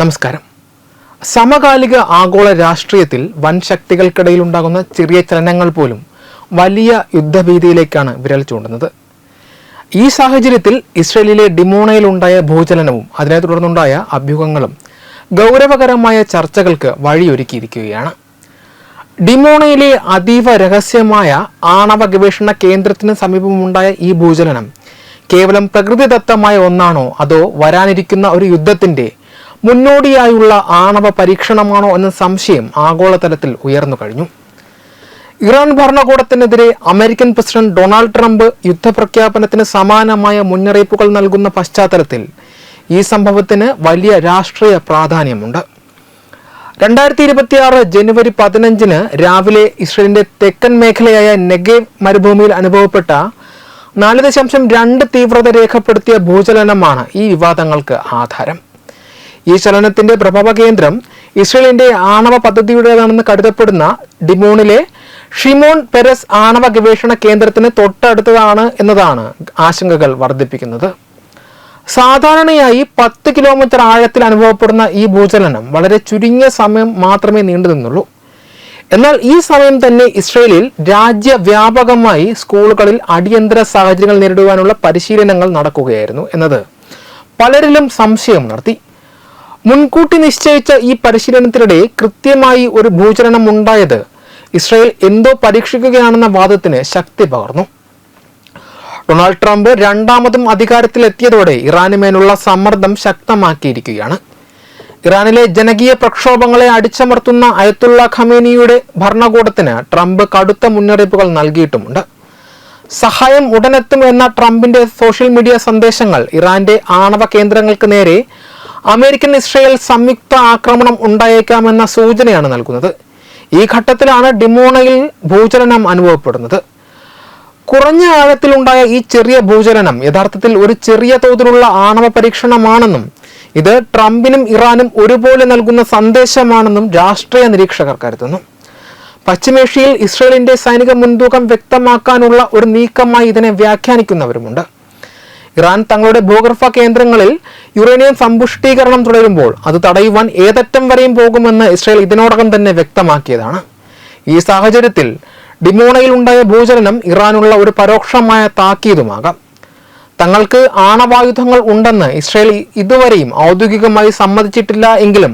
നമസ്കാരം. സമകാലിക ആഗോള രാഷ്ട്രീയത്തിൽ വൻ ശക്തികൾക്കിടയിൽ ഉണ്ടാകുന്ന ചെറിയ ചലനങ്ങൾ പോലും വലിയ യുദ്ധഭീതിയിലേക്കാണ് വിരൽ ചൂണ്ടുന്നത്. ഈ സാഹചര്യത്തിൽ ഇസ്രയേലിലെ ഡിമോണയിലുണ്ടായ ഭൂചലനവും അതിനെ തുടർന്നുണ്ടായ അഭ്യൂഹങ്ങളും ഗൗരവകരമായ ചർച്ചകൾക്ക് വഴിയൊരുക്കിയിരിക്കുകയാണ്. ഡിമോണയിലെ അതീവ രഹസ്യമായ ആണവ ഗവേഷണ കേന്ദ്രത്തിന് സമീപമുണ്ടായ ഈ ഭൂചലനം കേവലം പ്രകൃതിദത്തമായ ഒന്നാണോ അതോ വരാനിരിക്കുന്ന ഒരു യുദ്ധത്തിന്റെ മുന്നോടിയായുള്ള ആണവ പരീക്ഷണമാണോ എന്ന സംശയം ആഗോളതലത്തിൽ ഉയർന്നു കഴിഞ്ഞു. ഇറാൻ ഭരണകൂടത്തിനെതിരെ അമേരിക്കൻ പ്രസിഡന്റ് ഡൊണാൾഡ് ട്രംപ് യുദ്ധപ്രഖ്യാപനത്തിന് സമാനമായ മുന്നറിയിപ്പുകൾ നൽകുന്ന പശ്ചാത്തലത്തിൽ ഈ സംഭവത്തിന് വലിയ രാഷ്ട്രീയ പ്രാധാന്യമുണ്ട്. രണ്ടായിരത്തി ഇരുപത്തിയാറ് ജനുവരി പതിനഞ്ചിന് രാവിലെ ഇസ്രയേലിന്റെ തെക്കൻ മേഖലയായ നെഗേവ് മരുഭൂമിയിൽ അനുഭവപ്പെട്ട നാല് ദശാംശം രണ്ട് തീവ്രത രേഖപ്പെടുത്തിയ ഭൂചലനമാണ് ഈ വിവാദങ്ങൾക്ക് ആധാരം. ഈ ചലനത്തിന്റെ പ്രഭവ കേന്ദ്രം ഇസ്രയേലിന്റെ ആണവ പദ്ധതിയുടേതാണെന്ന് കരുതപ്പെടുന്ന ഡിമോണിലെ ഷിമോൺ പെരസ് ആണവ ഗവേഷണ കേന്ദ്രത്തിന് തൊട്ടടുത്തതാണ് എന്നതാണ് ആശങ്കകൾ വർദ്ധിപ്പിക്കുന്നത്. സാധാരണയായി പത്ത് കിലോമീറ്റർ ആഴത്തിൽ അനുഭവപ്പെടുന്ന ഈ ഭൂചലനം വളരെ ചുരുങ്ങിയ സമയം മാത്രമേ നീണ്ടു നിന്നുള്ളൂ. എന്നാൽ ഈ സമയം തന്നെ ഇസ്രയേലിൽ രാജ്യവ്യാപകമായി സ്കൂളുകളിൽ അടിയന്തര സാഹചര്യങ്ങൾ നേരിടുവാനുള്ള പരിശീലനങ്ങൾ നടക്കുകയായിരുന്നു എന്നത് പലരിലും സംശയം നടത്തി മുൻകൂട്ടി നിശ്ചയിച്ച ഈ പരിശീലനത്തിനിടെ കൃത്യമായി ഒരു ഭൂചലനം ഉണ്ടായത് ഇസ്രായേൽ എന്തോ പരീക്ഷിക്കുകയാണെന്ന വാദത്തിന് ശക്തി പകർന്നു. ഡൊണാൾഡ് ട്രംപ് രണ്ടാമതും അധികാരത്തിലെത്തിയതോടെ ഇറാനുമേലുള്ള സമ്മർദ്ദം ശക്തമാക്കിയിരിക്കുകയാണ്. ഇറാനിലെ ജനകീയ പ്രക്ഷോഭങ്ങളെ അടിച്ചമർത്തുന്ന അയത്തുള്ള ഖമേനിയുടെ ഭരണകൂടത്തിന് ട്രംപ് കടുത്ത മുന്നറിയിപ്പുകൾ നൽകിയിട്ടുമുണ്ട്. സഹായം ഉടനെത്തും എന്ന ട്രംപിന്റെ സോഷ്യൽ മീഡിയ സന്ദേശങ്ങൾ ഇറാന്റെ ആണവ കേന്ദ്രങ്ങൾക്ക് നേരെ അമേരിക്കൻ ഇസ്രയേൽ സംയുക്ത ആക്രമണം ഉണ്ടായേക്കാമെന്ന സൂചനയാണ് നൽകുന്നത്. ഈ ഘട്ടത്തിലാണ് ഡിമോണയിൽ ഭൂചലനം അനുഭവപ്പെടുന്നത്. കുറഞ്ഞ ആഴത്തിലുണ്ടായ ഈ ചെറിയ ഭൂചലനം യഥാർത്ഥത്തിൽ ഒരു ചെറിയ തോതിലുള്ള ആണവ പരീക്ഷണമാണെന്നും ഇത് ട്രംപിനും ഇറാനും ഒരുപോലെ നൽകുന്ന സന്ദേശമാണെന്നും രാഷ്ട്രീയ നിരീക്ഷകർ കരുതുന്നു. പശ്ചിമേഷ്യയിൽ ഇസ്രയേലിന്റെ സൈനിക മുൻതൂക്കം വ്യക്തമാക്കാനുള്ള ഒരു നീക്കമായി ഇതിനെ വ്യാഖ്യാനിക്കുന്നവരുമുണ്ട്. ഇറാൻ തങ്ങളുടെ ഭൂഗർഭ കേന്ദ്രങ്ങളിൽ യുറേനിയം സമ്പുഷ്ടീകരണം തുടരുമ്പോൾ അത് തടയുവാൻ ഏതറ്റം വരെയും പോകുമെന്ന് ഇസ്രയേൽ ഇതിനോടകം തന്നെ വ്യക്തമാക്കിയതാണ്. ഈ സാഹചര്യത്തിൽ ഡിമോണയിൽ ഉണ്ടായ ഭൂചലനം ഇറാനുള്ള ഒരു പരോക്ഷമായ താക്കീതുമാകാം. തങ്ങൾക്ക് ആണവായുധങ്ങൾ ഉണ്ടെന്ന് ഇസ്രയേൽ ഇതുവരെയും ഔദ്യോഗികമായി സമ്മതിച്ചിട്ടില്ല എങ്കിലും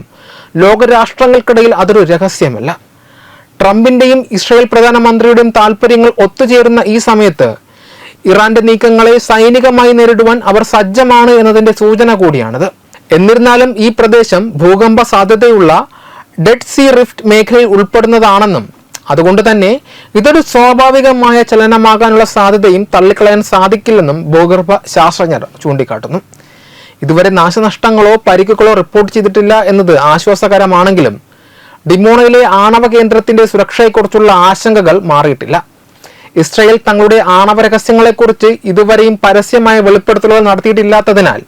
ലോകരാഷ്ട്രങ്ങൾക്കിടയിൽ അതൊരു രഹസ്യമല്ല. ട്രംപിന്റെയും ഇസ്രയേൽ പ്രധാനമന്ത്രിയുടെയും താൽപ്പര്യങ്ങൾ ഒത്തുചേരുന്ന ഈ സമയത്ത് ഇറാന്റെ നീക്കങ്ങളെ സൈനികമായി നേരിടുവാൻ അവർ സജ്ജമാണ് എന്നതിന്റെ സൂചന കൂടിയാണിത്. എന്നിരുന്നാലും ഈ പ്രദേശം ഭൂകമ്പ സാധ്യതയുള്ള ഡെഡ് സീ റിഫ്റ്റ് മേഖലയിൽ ഉൾപ്പെടുന്നതാണെന്നും അതുകൊണ്ട് തന്നെ ഇതൊരു സ്വാഭാവികമായ ചലനമാകാനുള്ള സാധ്യതയും തള്ളിക്കളയാൻ സാധിക്കില്ലെന്നും ഭൂഗർഭ ശാസ്ത്രജ്ഞർ ചൂണ്ടിക്കാട്ടുന്നു. ഇതുവരെ നാശനഷ്ടങ്ങളോ പരിക്കുകളോ റിപ്പോർട്ട് ചെയ്തിട്ടില്ല എന്നത് ആശ്വാസകരമാണെങ്കിലും ഡിമോണയിലെ ആണവ കേന്ദ്രത്തിന്റെ സുരക്ഷയെക്കുറിച്ചുള്ള ആശങ്കകൾ മാറിയിട്ടില്ല. ഇസ്രയേൽ തങ്ങളുടെ ആണവ രഹസ്യങ്ങളെക്കുറിച്ച് ഇതുവരെയും പരസ്യമായ വെളിപ്പെടുത്തലുകൾ നടത്തിയിട്ടില്ലാത്തതിനാൽ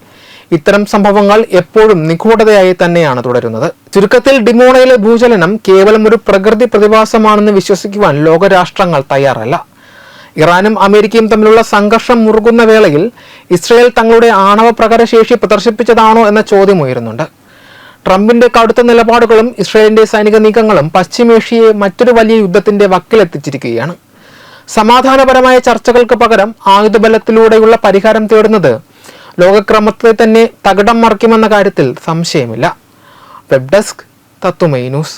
ഇത്തരം സംഭവങ്ങൾ എപ്പോഴും നിഗൂഢതയായി തന്നെയാണ് തുടരുന്നത്. ചുരുക്കത്തിൽ ഡിമോണയിലെ ഭൂചലനം കേവലം ഒരു പ്രകൃതി പ്രതിഭാസമാണെന്ന് വിശ്വസിക്കുവാൻ ലോകരാഷ്ട്രങ്ങൾ തയ്യാറല്ല. ഇറാനും അമേരിക്കയും തമ്മിലുള്ള സംഘർഷം മുറുകുന്ന വേളയിൽ ഇസ്രയേൽ തങ്ങളുടെ ആണവ പ്രകരശേഷി പ്രദർശിപ്പിച്ചതാണോ എന്ന ചോദ്യം ഉയരുന്നുണ്ട്. ട്രംപിന്റെ കടുത്ത നിലപാടുകളും ഇസ്രയേലിന്റെ സൈനിക നീക്കങ്ങളും പശ്ചിമേഷ്യയെ മറ്റൊരു വലിയ യുദ്ധത്തിന്റെ വക്കിലെത്തിച്ചിരിക്കുകയാണ്. സമാധാനപരമായ ചർച്ചകൾക്ക് പകരം ആയുധബലത്തിലൂടെയുള്ള പരിഹാരം തേടുന്നത് ലോകക്രമത്തെ തന്നെ തകിടം മറിക്കുമെന്ന കാര്യത്തിൽ സംശയമില്ല. വെബ് ഡെസ്ക് തത്തുമൈ ന്യൂസ്.